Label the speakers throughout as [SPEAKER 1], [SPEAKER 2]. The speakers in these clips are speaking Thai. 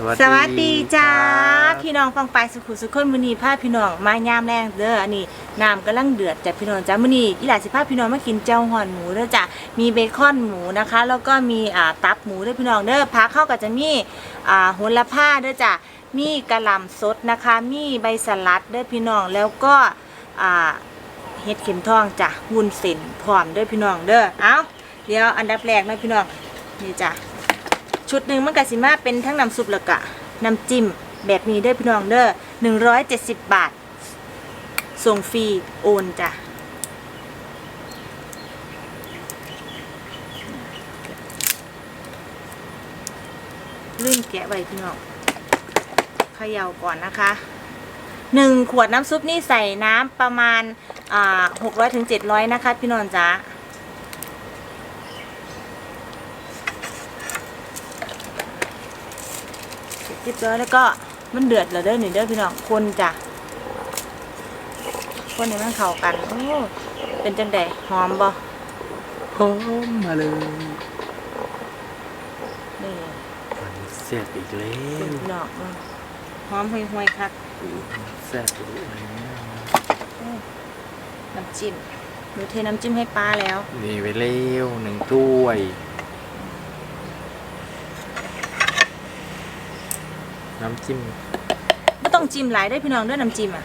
[SPEAKER 1] สวัสดี
[SPEAKER 2] สวัสดีจ้า
[SPEAKER 1] ครับ
[SPEAKER 2] พี่น้องฟังไปสุขุสุขคนมื้อนี้พาพี่น้องมายามแรงเด้ออันนี้น้ำกำลังเดือดจ้ะพี่น้องจ้ามื้อนี้อีหลาสิพาพี่น้องมากินเจ้าห่อนหมูเด้อจ้ะมีเบคอนหมูนะคะ แล้วก็มีอ่าตับหมูเด้อพี่น้องเด้อพักเข้าก็จะมีอ่าโหระพาเด้อจ้ะมีกะหล่ำสดนะคะ มีใบสลัดเด้อพี่น้องแล้วก็อ่าเห็ดเข็มทองจ้ะวุ้นเส้นพร้อมเด้อพี่น้องเด้อเอาเดี๋ยวอันดับแรกนะพี่น้องนี่จ้ะ ชุดหนึ่งมันกะสิมาเป็นทั้งน้ำซุปแล้วก็น้ำจิ้มแบบนี้เด้อพี่น้องเด้อหนึ่งร้อยเจ็ดสิบบาท ส่งฟรีโอนจ้ะลื่นแกะไว้พี่น้องเขย่าก่อนนะคะหนึ่งขวดน้ำซุปนี่ใส่น้ำประมาณหกร้อยถึงเจ็ดร้อยนะคะพี่นนท์จ๊ะ เรียบร้อยแล้วก็มันเดือดแล้วเด้อหนึ่งเด้อพี่น้องคนจ้ะคนให้มันเข้ากันโอ้เป็นจังไดหอมบ่
[SPEAKER 1] หอมมาเลย
[SPEAKER 2] นี่
[SPEAKER 1] มันแซ่บอีกแล้
[SPEAKER 2] เป็น
[SPEAKER 1] ว
[SPEAKER 2] พี่น้องเออหอมห่วยๆคัก
[SPEAKER 1] แซ่บอีกแล้ว
[SPEAKER 2] น้ำจิ้มหนูเทน้ำจิ้มให้ป้าแล้ว
[SPEAKER 1] นี่ไปเร็วหนึ่งถ้วย น้ำจิ้ม
[SPEAKER 2] ไม่ต้องจิ้มหลายได้อพี่น้องเด้วยน้ำจิ้มอะ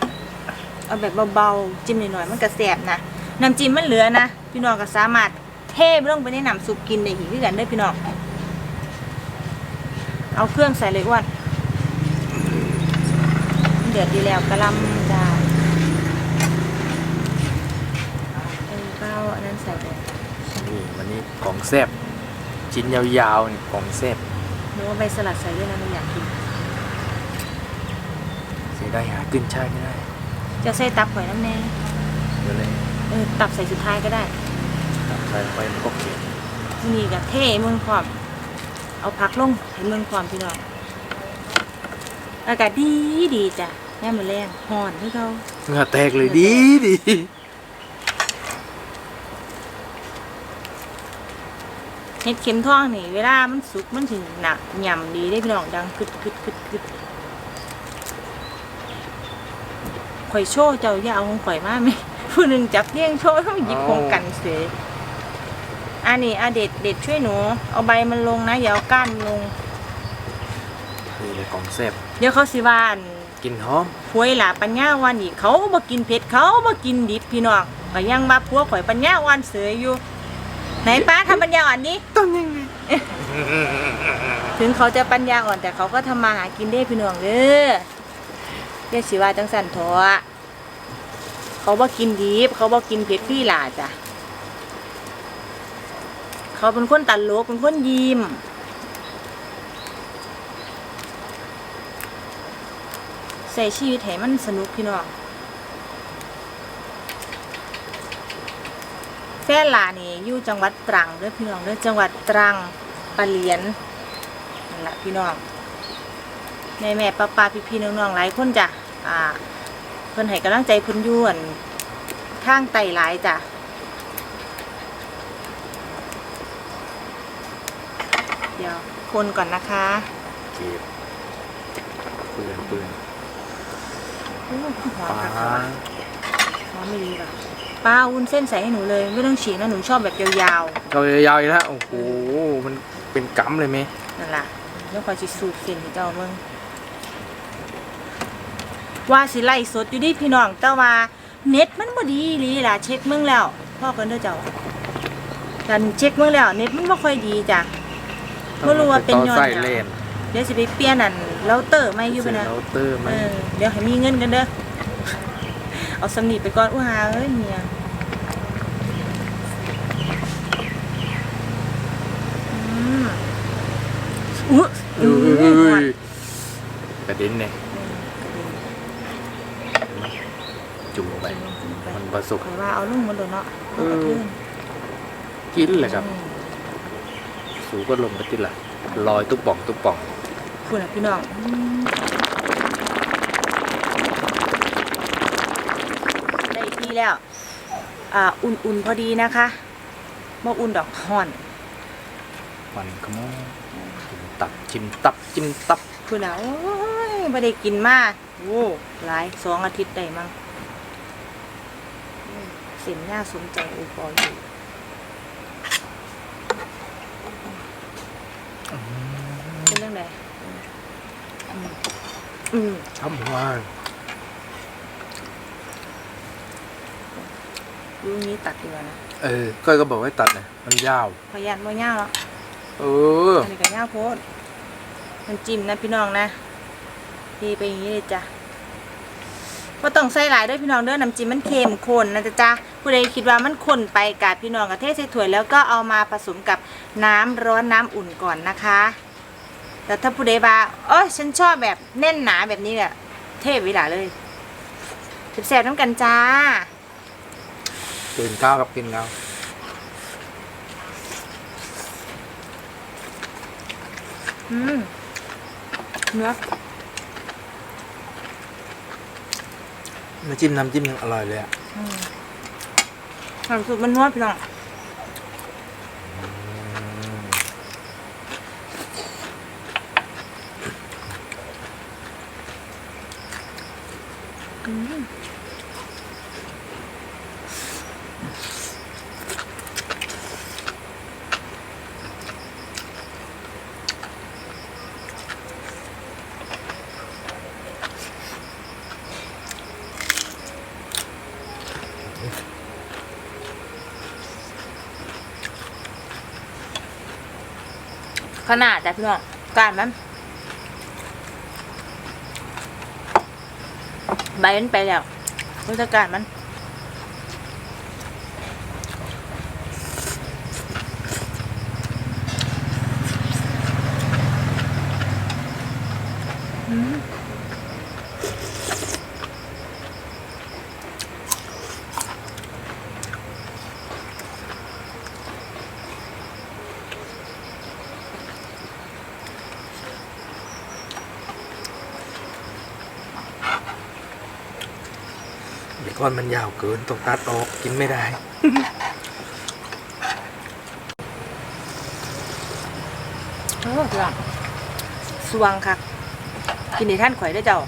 [SPEAKER 2] เอาแบบเบาๆจิ้มหน่อยๆมันก็แสบนะน้ำจิ้มมันเหลือนะพี่น้องก็สามารถเทลงไปในน้ำซุปกินได้อีกคือกันเด้อพี่น้องเอาเครื่องใส่เลยอ้วนเดือดดีแล้วกระหลำจ้าเออเป้าอันนั้นใส่เลย
[SPEAKER 1] นี่วันนี้ของแซ่บชิ้นยาวๆนี่ของแซ่บ
[SPEAKER 2] หนูว่าใบสลัดใส่ด้วยนะหนูอยากกิน
[SPEAKER 1] เสีย ได้หาขึ้นช่ายไม่ได้
[SPEAKER 2] จะใส่ตับหอยน้ำแน่
[SPEAKER 1] เดี๋ยวเลย
[SPEAKER 2] เออตับใส่สุดท้ายก็ได้
[SPEAKER 1] ตัดใส่ไปมันก็เขียน
[SPEAKER 2] นี่กับเท่เมืองความเอาพักลงให้เมืองความพี่น้องอากาศดีดีจ้ะแม่มาแรงหอนที่เขา
[SPEAKER 1] เหงื่อแตกเลยดีดี
[SPEAKER 2] เห็ดเข็มทองนี่เวลามันสุกมันถึงหนักหย่ำดีได้พี่น้องดังกึดกึดกึดกึด ข่อยโชว์เจ้าอย่าเอาของข่อยมาไหมผู้หนึ่งจับเลี้ยงโชว์ต้องหยิบของกันเสียอันนี้อาเด็ดเด็ดช่วยหนู เอาใบมันลงนะอย่าเอาก้านมันลง
[SPEAKER 1] นี่เลยของแซ่บ
[SPEAKER 2] เดี๋ยวเขาสิว่าอัน
[SPEAKER 1] กินหอม
[SPEAKER 2] พวยหลาปัญญาวันอีกเขาบ่กินเผ็ดเขาบ่กินดิบพี่น้องก็ยังมาพัวข่อยปัญญาวันเสืออยู่ ไหนป้าทำปัญญาอ่อนนี้
[SPEAKER 1] ต้องยังไง
[SPEAKER 2] ถึงเขาจะปัญญาอ่อนแต่เขาก็ทำมาหากินได้พี่น้องเด้อ เรียกสิว่าจังสันทอะเขาบ่กินดิบเขาบ่กินเผ็ดพี่หลาจ้ะเขาเป็นคนตันโลกเป็นคนยิ้มใส่ชีวิตให้มันสนุกพี่น้องแฟนหลานี่อยู่จังหวัดตรังด้อพี่น้องด้อจังหวัดตรังปะเหลียนนั่นแหละพี่น้องแม่แม่ป้าป้าพี่พี่น้องน้องๆหลายคนจ้ะ อ่าเพิ่นให้กำลังใจเพิ่นอยู่อั่นทางไต่หลายจ้ะเดี๋ยวคนก่อนนะคะ
[SPEAKER 1] เก็บปืนปืน
[SPEAKER 2] โอ้หอ
[SPEAKER 1] ป
[SPEAKER 2] ม
[SPEAKER 1] ลา
[SPEAKER 2] ค่ะหอมไม่ดีป่ะป้าวุ้นเส้นใส่ให้หนูเลย ไม่ต้องฉีกนะหนูชอบแบบยาวๆ
[SPEAKER 1] เรายาวๆอีกแล้วโอ้โหมันเป็นกั๊มเลยไหม
[SPEAKER 2] นั่นล่ะเดี๋ยวคอยสิสูบเส้นให้เจ้าเบิ่ง ว่าสิไล่สดอยู่ดิพี่น้อง แต่ว่าเน็ตมันบ่ดีอีหลีล่ะเช็คเมืองแล้ว พ่อกันเด้อเจ้ากันเช็คเมืองแล้วเน็ตมันบ่ค่อยดีจ้ะบ่รู้ว่าเป็นย้อนหยัง
[SPEAKER 1] ต่อใส่เลน
[SPEAKER 2] เดี๋ยวสิไปเปลี่ยนอันเราเตอร์ไม่อยู่
[SPEAKER 1] เซ
[SPEAKER 2] ไป
[SPEAKER 1] น
[SPEAKER 2] นะ
[SPEAKER 1] เราเตอร์ไหม
[SPEAKER 2] เออเดี๋ยวให้มีเงินกันเด้อเอาสำนีไปก่อนอู้หาเอ้ยเมียอืมอุ๊ย
[SPEAKER 1] อุ้
[SPEAKER 2] อื้อหวาน
[SPEAKER 1] ยกระเด็นเนี่ยจุ่มลงไป มันประสบ
[SPEAKER 2] ข่อยว่าเอาลุงมาโดนเนาะ
[SPEAKER 1] เออกินเลยครับ สูก็ลงไปติดละลอยตุ๊บป่องตุ๊บป่อง
[SPEAKER 2] คุณอะพี่น้องอืมได้ที่แล้ว อ่า อุ่นๆพอดีนะคะบ่อุ่นดอกห่อน
[SPEAKER 1] มันขโมยชิมตับชิมตับชิมตับ
[SPEAKER 2] คุคุณอะโอ้ยไม่ได้กินมาโอ้หลายสองอาทิตย์ได้มั้งอืม เส้นน่าสนใจโอปออยู่เป็นเรื่องใดอืมอืม
[SPEAKER 1] ช้ำหัว
[SPEAKER 2] รูนี้ตัดดีกว่านะ
[SPEAKER 1] เออก้อยก็บอกให้ตัดนะมันยาว
[SPEAKER 2] พยันว่าย่าวแล้ว
[SPEAKER 1] เออ
[SPEAKER 2] อันนี้ก็ย่าวโพดมันจิ้มนะพี่น้องนะทีไปอย่างนี้เลยจ้ะว่าต้องใส่หลายเด้วยพี่น้องเด้อน้ำจิ้มมันเค็มข้นนะจ๊ะจ้ะ ผู้ใดคิดว่ามันข้นไปกาดพี่น้องกับเทใส่ถ้วยแล้วก็เอามาผสมกับน้ำร้อนน้ำอุ่นก่อนนะคะ แต่ถ้าผู้ใดว่าเอ้ยฉันชอบแบบแน่นหนาแบบนี้แหละเทเวลาเลยแซ่บๆน้ำกันจ้า
[SPEAKER 1] กินข้าวกับกินข้าว
[SPEAKER 2] อืมเนื้อ
[SPEAKER 1] น้ำจิ้มน้ำจิ้มยังอร่อยเลยอะ
[SPEAKER 2] อืม ความสุขมันนวดพี่น้อง นาดแต่พี่น้องการมันใบมันไปแล้วรู้สึกการมันอืม
[SPEAKER 1] อนมันยาวเกินต้องตัดออกกินไม่ได้
[SPEAKER 2] โอ้พี่น้องสวงค่ะ กินในท่านข่อยได้เจ้า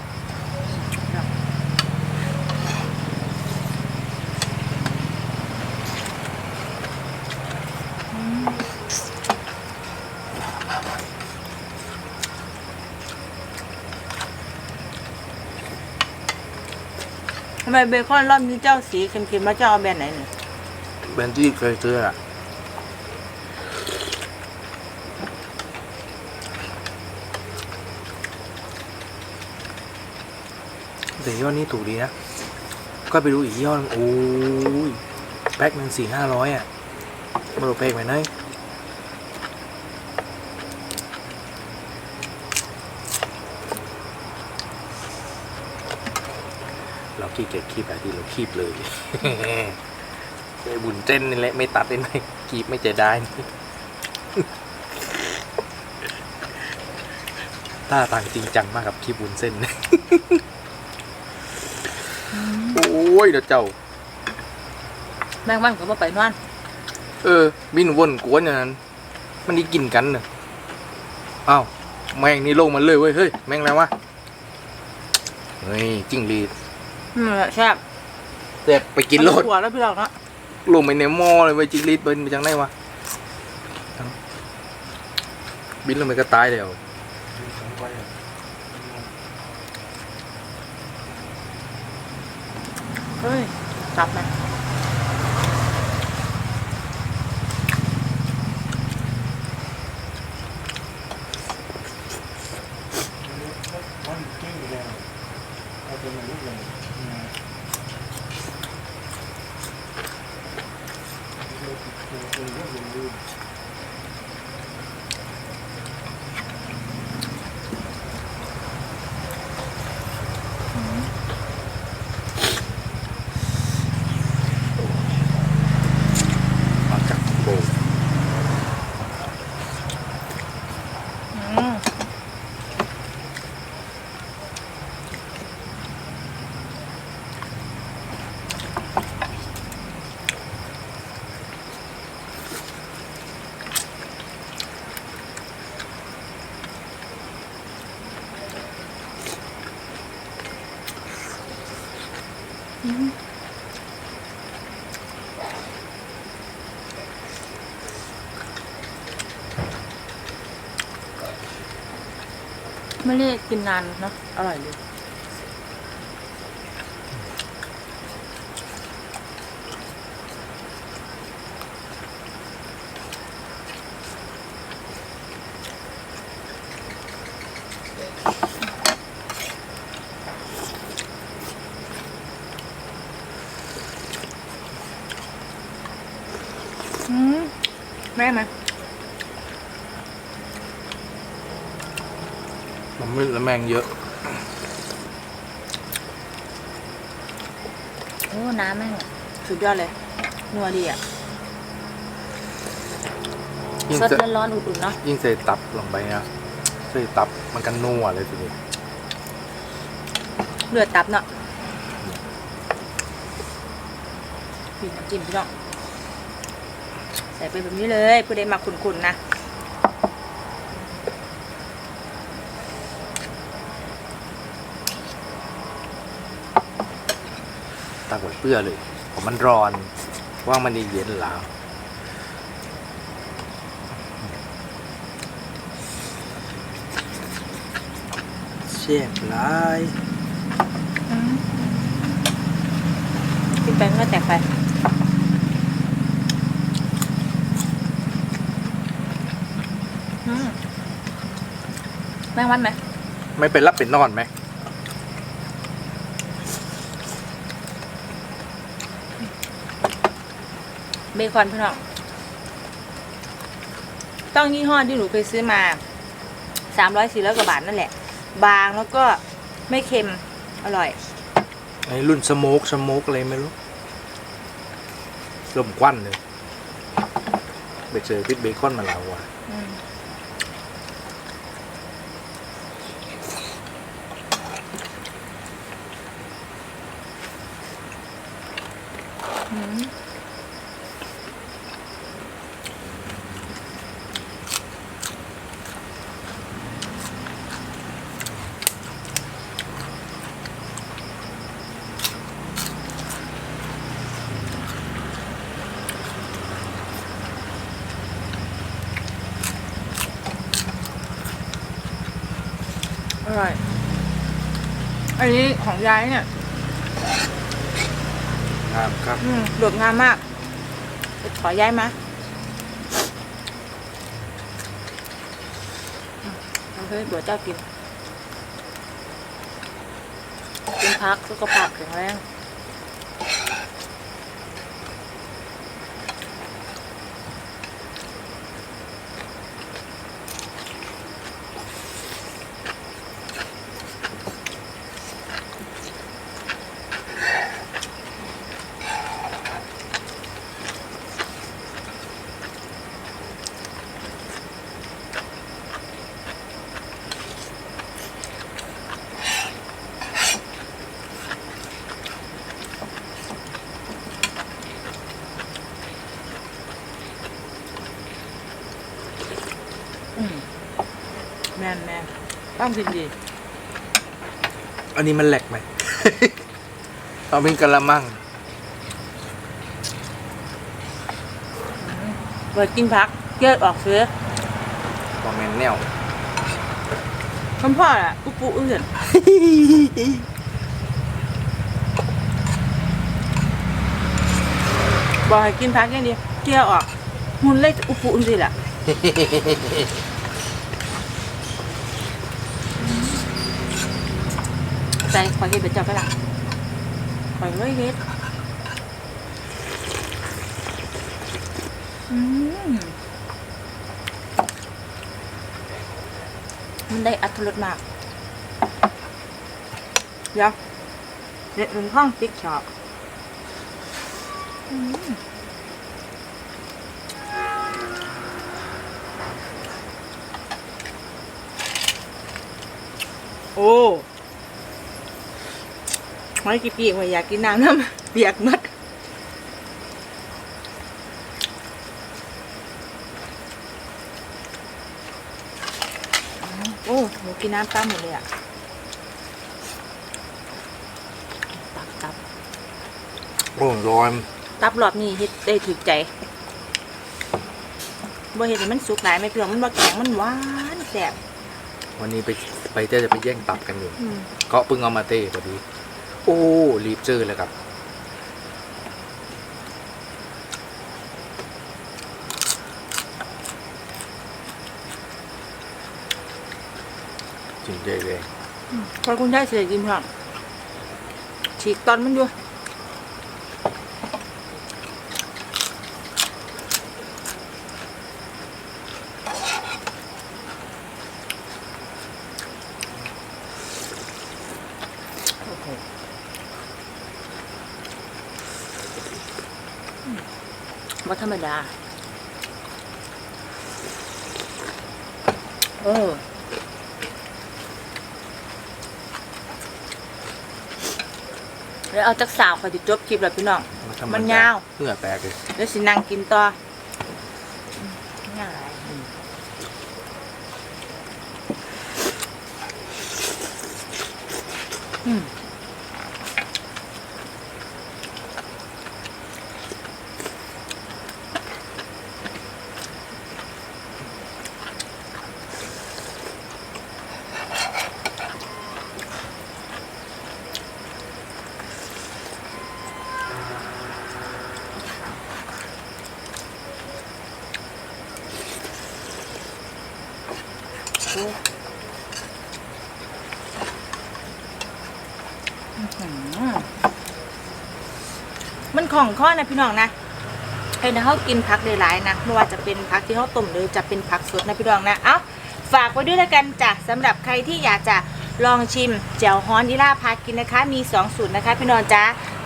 [SPEAKER 2] ไมเบคอนรอบนี้เจ้าสีเค็มๆมาเจ้าเอาแบรนด์ไหนเนี่ย
[SPEAKER 1] แบรนด์ที่เคยซื้ออะแต่ยี่ห้อนี้ถูกดีนะ ก็ไปดูอีกยี่ห้อหนึ่งโอ้ยแพ็คหนึ่งสี่ห้าร้อยอะม่รู้แพ็คไหนไหน เราขี้เกียจคีบแบบที่เราคีบเลยไอ้บุญเส้นนี่แหละไม่ตัดได้ไหมคีบไม่จะได้ต้าต่างจริงจังมากกับคีบบุญเส้นโอ้ยเดี๋ยวเจ้า
[SPEAKER 2] แมงวันก็บ่ไปนอน
[SPEAKER 1] เออ บินวนกวนอย่างนั้น มันนี่กินกันเนอะอ้าวแมงนี่ลงมาเลยเว้ยเฮ้ยแมงอะไรวะเฮ้ยจิ้งหรีด
[SPEAKER 2] อืมแซ่บ
[SPEAKER 1] เด็บไปกินโลด
[SPEAKER 2] หัวแล้วพี่น้องเนาะ
[SPEAKER 1] ลงไปในหม้อเลยเว้ยจิ้งหรีดเป็นไปจังไหนวะบินลงไปก็ตายแล้ว
[SPEAKER 2] เฮ้ยตับมัน
[SPEAKER 1] มาจากโบ
[SPEAKER 2] อืม อืม ไม่ได้กินนานเนาะอร่อยเลยมแม่ไหม
[SPEAKER 1] มันมืดและแม งเยอะ
[SPEAKER 2] โอ้น้ำแม่งสุดยอดเลยนัวดีอะ
[SPEAKER 1] ยิ่ง
[SPEAKER 2] สด
[SPEAKER 1] ใส่
[SPEAKER 2] ร้อนๆอุ่นๆเนาะ
[SPEAKER 1] ยิ่งใส่ตับลงไปนะใส่ตับมันกันนัวเลยทีนี้
[SPEAKER 2] เลือดตับเนาะปีน้ำจิ้มพี่น้องใส่ไปแบบนี้เลยเพื่อได้มาขุ่นๆนะ
[SPEAKER 1] ตักไว้เปื้อเลยผมมันร้อนว่างมันเย็นแล้วเสียบหลาย
[SPEAKER 2] กินไปมันก็แตกไปอืมแม่งวันไหม
[SPEAKER 1] ไม่เป็นรับเป็นนอนไหม
[SPEAKER 2] เบคอนพี่น้องต้องยี่ห้อที่หนูเคยซื้อมาสามร้อยสี่ร้อยกว่าบาทนั่นแหละ บางแล้วก็ไม่เค็มอร่อย
[SPEAKER 1] ไอ้รุ่นสโมกสโมกอะไรไม่รู้ลมควันเลยไปเจอพิษเบคอนมาแล้วว่ะ
[SPEAKER 2] อันนี้ของยายเนี่ย
[SPEAKER 1] งามครับ
[SPEAKER 2] อืมโดดงามมากไปขอย้ายมาอืมเอาให้ตัวเจ้ากิน กินพักสุขภาพแข็งแรง อืมแม่นแม่น ต้องกินดี
[SPEAKER 1] อันนี้มันแหลกไหม เอาเป็นกะละมัง
[SPEAKER 2] เปิดกินพักเกิดออกซื้อ
[SPEAKER 1] คอมเมนแนว
[SPEAKER 2] คุณพ่ออะอุปุอื่นบอกให้กินพักอย่างเดียวเกี่ยวออกหุ่นเล็กอุปุอื่นสิแหละ ใจขอเฮ็ดเป็นเจ้าไปละขอเลยเฮ็ดอืมมันได้อัตรสมาก เดี๋ยวเด็ดเป็นห้องติ๊กช็อปโอ้ ไม่กี่ปีว่าอยากกินน้ำน้ำเปียกหมัดโอ้หนูกินน้ำตามหมดเลยอะตับตับ
[SPEAKER 1] โอ้ร้อน
[SPEAKER 2] ตับรอบนี้เฮ็ดได้ถูกใจบ่เฮ็ดให้มันสุกหลายไม่เปรี้ยวมันบ่แข็งมันหวานแซ่บ
[SPEAKER 1] วันนี้ไปไปเต้จะไปแย่งตับกันอยู่
[SPEAKER 2] อืม
[SPEAKER 1] ก็เพิ่งเอามาเต้พอดี โอ้รีบเจอเลยครับ จริงใจเลย
[SPEAKER 2] พอคุณได้เสียกินพร้อฉีกตอนมันด้วย ว่าธรรมดา เออแล้วเอาจักสาวคอยติจบคลิปแล้วพี่น้อง
[SPEAKER 1] ธรรด
[SPEAKER 2] มันยาว
[SPEAKER 1] เหงื่อแตกเลย
[SPEAKER 2] แล้วสินั่งกินต่ออืมง่ายอืมโอ้อื้อหือมัน ของข้อนะพี่น้องนะให้นะเขากินผักได้หลายนะไม่ว่าจะเป็นผักที่เขาต้มหรือจะเป็นผักสดนะพี่น้องนะเอ้าฝากไว้ด้วยแล้วกันจ้ะสำหรับใครที่อยากจะลองชิมแจ่วฮ้อนอีล่าพากินนะคะ มี 2 สูตรนะคะ พี่น้องจ้า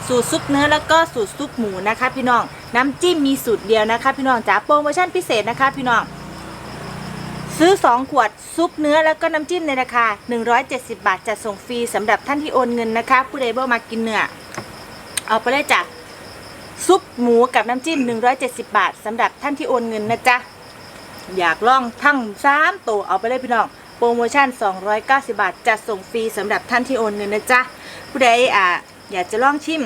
[SPEAKER 2] สูตรซุปเนื้อแล้วก็สูตรซุปหมูนะคะ พี่น้องน้ำจิ้มมีสูตรเดียวนะคะ พี่น้องจ้าโปรโมชั่นพิเศษนะคะ พี่น้องซื้อ 2 ขวดซุปเนื้อแล้วก็น้ำจิ้มในราคา 170 บาทจัดส่งฟรีสำหรับท่านที่โอนเงินนะคะ ผู้ใดบ่มากินเนื้อเอาไปเลยจ้ะ ซุปหมูกับน้ำจิ้ม 170 บาทสำหรับท่านที่โอนเงินนะจ๊ะ อยากลองทั้ง3ตัวเอาไปเลยพี่น้อง โปรโมชั่น 290 บาทจัดส่งฟรีสำหรับท่านที่โอนเงินนะจ๊ะ ผู้ใดอ่าอยากจะลองชิม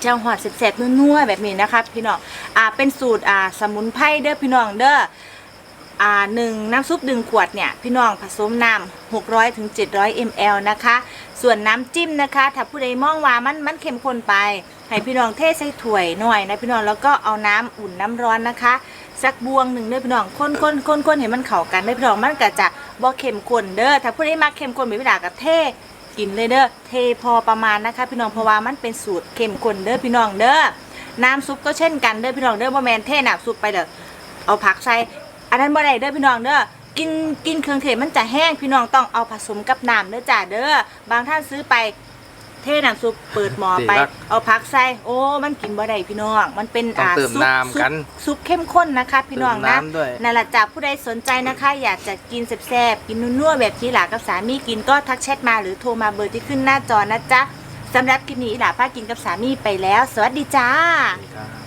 [SPEAKER 2] เจ้าหอดแสบๆนัวๆแบบนี้นะคะพี่น้องอ่าเป็นสูตรอ่าสมุนไพรเด้อพี่น้องเด้ออ่าหนึ่งน้ำซุปดึงขวดเนี่ยพี่น้องผสมน้ำ600ถึง700 ml นะคะ ส่วนน้ำจิ้มนะคะ ถ้าผู้ใดมองว่ามันมันเข้มข้นไป ให้พี่น้องเทใส่ถ้วยหน่อยนะพี่น้องแล้วก็เอาน้ำอุ่นน้ำร้อนนะคะสักบวงหนึ่งเด้อพี่น้องคนคนคนคนให้มันเข้ากันเด้อพี่น้องมันก็จะบ่เข้มข้นเด้อถ้าผู้ใดมักเข้มข้นแบบพี่ดากับเทกินเลยเด้อเทพอประมาณนะคะ พี่น้องเพราะว่ามันเป็นสูตรเข้มข้นเด้อพี่น้องเด้อน้ำซุปก็เช่นกันเด้อพี่น้องเด้อบ่แมนเทน้ำซุปไปเด้อเอาผักใส่อันนั้นบ่ได้เด้อพี่น้องเด้อกินกินเครื่องเทศมันจะแห้งพี่น้องต้องเอาผสมกับน้ำเด้อจ้าเด้อบางท่านซื้อไป เทน้ำซุปเปิดหม้อไป
[SPEAKER 1] ดีครับ
[SPEAKER 2] เอาผักใส่โอ้มันกินบ่ได้พี่น้อง มันเป็น
[SPEAKER 1] ต้องเติม
[SPEAKER 2] ซุป
[SPEAKER 1] น้ำกัน
[SPEAKER 2] ซุปซุปเข้มข้นนะคะ พี่น้อง
[SPEAKER 1] เติม
[SPEAKER 2] นะ
[SPEAKER 1] น้ำด้วย
[SPEAKER 2] นั่นแหละจ้าผู้ใดสนใจนะคะ อยากจะกินแซ่บๆกินนัวๆแบบที่หลากับสามีกินก็ทักแชทมาหรือโทรมาเบอร์ที่ขึ้นหน้าจอนะจ๊ะสำหรับคลิปนี้หลาพากินกับสามีไปแล้ว สวัสดีจ้า
[SPEAKER 1] นี่ครับ